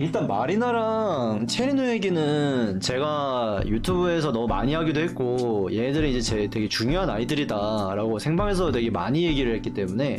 일단 마리나랑 체리노 얘기는 제가 유튜브에서 너무 많이 하기도 했고 얘네들이 이제 제 되게 중요한 아이들이다라고 생방에서 되게 많이 얘기를 했기 때문에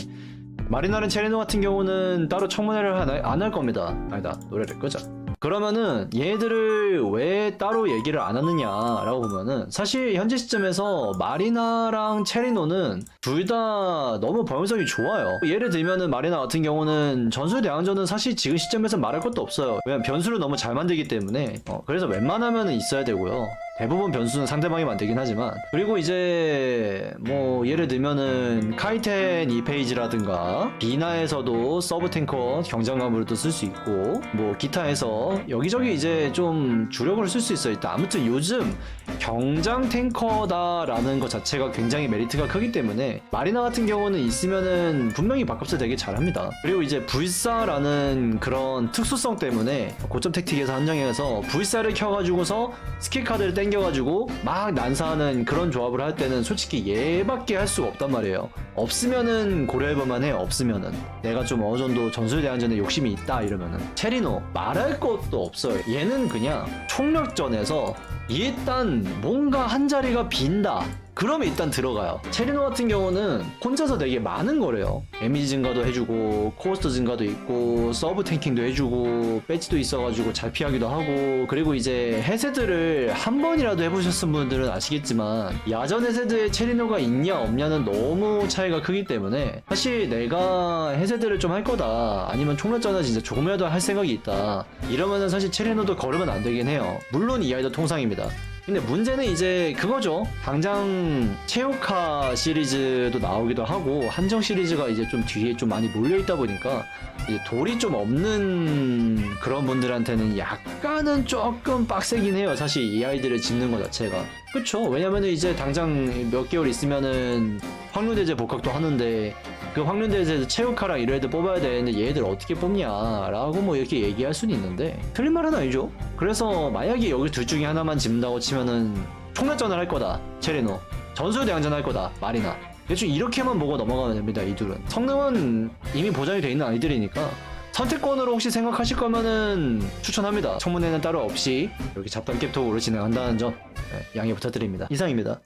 마리나랑 체리노 같은 경우는 따로 청문회를 안 할 겁니다. 아니다 노래를 끄자. 그러면은 얘들을 왜 따로 얘기를 안 하느냐라고 보면은 사실 현재 시점에서 마리나랑 체리노는 둘 다 너무 범용성이 좋아요. 예를 들면은 마리나 같은 경우는 전술 대항전은 사실 지금 시점에서 말할 것도 없어요. 왜냐면 변수를 너무 잘 만들기 때문에 어, 그래서 웬만하면 있어야 되고요. 대부분 변수는 상대방이 만들긴 하지만 그리고 이제 뭐 예를 들면은 카이텐 2페이지라든가 비나에서도 서브 탱커 경장감으로도 쓸 수 있고 뭐 기타에서 여기저기 이제 좀 주력으로 쓸수 있어요. 일단 아무튼 요즘 경장 탱커다라는 것 자체가 굉장히 메리트가 크기 때문에 마리나 같은 경우는 있으면은 분명히 바값을 되게 잘합니다. 그리고 이제 불사라는 그런 특수성 때문에 고점 택틱에서 한정해서 불사를 켜가지고서 스킬 카드를 땡겨가지고 막 난사하는 그런 조합을 할 때는 솔직히 얘밖에 할 수가 없단 말이에요. 없으면은 고려해볼만 해요. 없으면은 내가 좀 어느 정도 전술 대항전에 욕심이 있다 이러면은 체리노 말할 것도 없어요. 얘는 그냥 총력전에서 일단 뭔가 한 자리가 빈다. 그러면 일단 들어가요. 체리노 같은 경우는 혼자서 되게 많은 거래요. 데미지 증가도 해주고, 코스트 증가도 있고, 서브 탱킹도 해주고, 배지도 있어가지고 잘 피하기도 하고, 그리고 이제 해세드를 한 번이라도 해보셨은 분들은 아시겠지만, 야전 해세드에 체리노가 있냐 없냐는 너무 차이가 크기 때문에, 사실 내가 해세드를 좀 할 거다, 아니면 총괄전을 진짜 조금이라도 할 생각이 있다, 이러면은 사실 체리노도 걸으면 안 되긴 해요. 물론 이 아이도 통상입니다. 근데 문제는 이제 그거죠. 당장 체육카 시리즈도 나오기도 하고 한정 시리즈가 이제 좀 뒤에 좀 많이 몰려 있다 보니까 이제 돌이 좀 없는 그런 분들한테는 약간은 조금 빡세긴 해요. 사실 이 아이들을 짓는 것 자체가. 그쵸? 왜냐면은 이제 당장 몇 개월 있으면은 확률대제 복학도 하는데 그 확률대제에서 체육카랑 이런 애들 뽑아야 되는데 얘들 어떻게 뽑냐 라고 뭐 이렇게 얘기할 수는 있는데 틀린 말은 아니죠. 그래서 만약에 여기 둘 중에 하나만 집는다고 치면은 총괄전을 할 거다 체리노. 전술 대항전 할 거다 마리나. 대충 이렇게만 보고 넘어가면 됩니다 이 둘은. 성능은 이미 보장이 돼 있는 아이들이니까. 선택권으로 혹시 생각하실 거면은 추천합니다. 청문회는 따로 없이 이렇게 잡담 캡톡으로 진행한다는 점 네, 양해 부탁드립니다. 이상입니다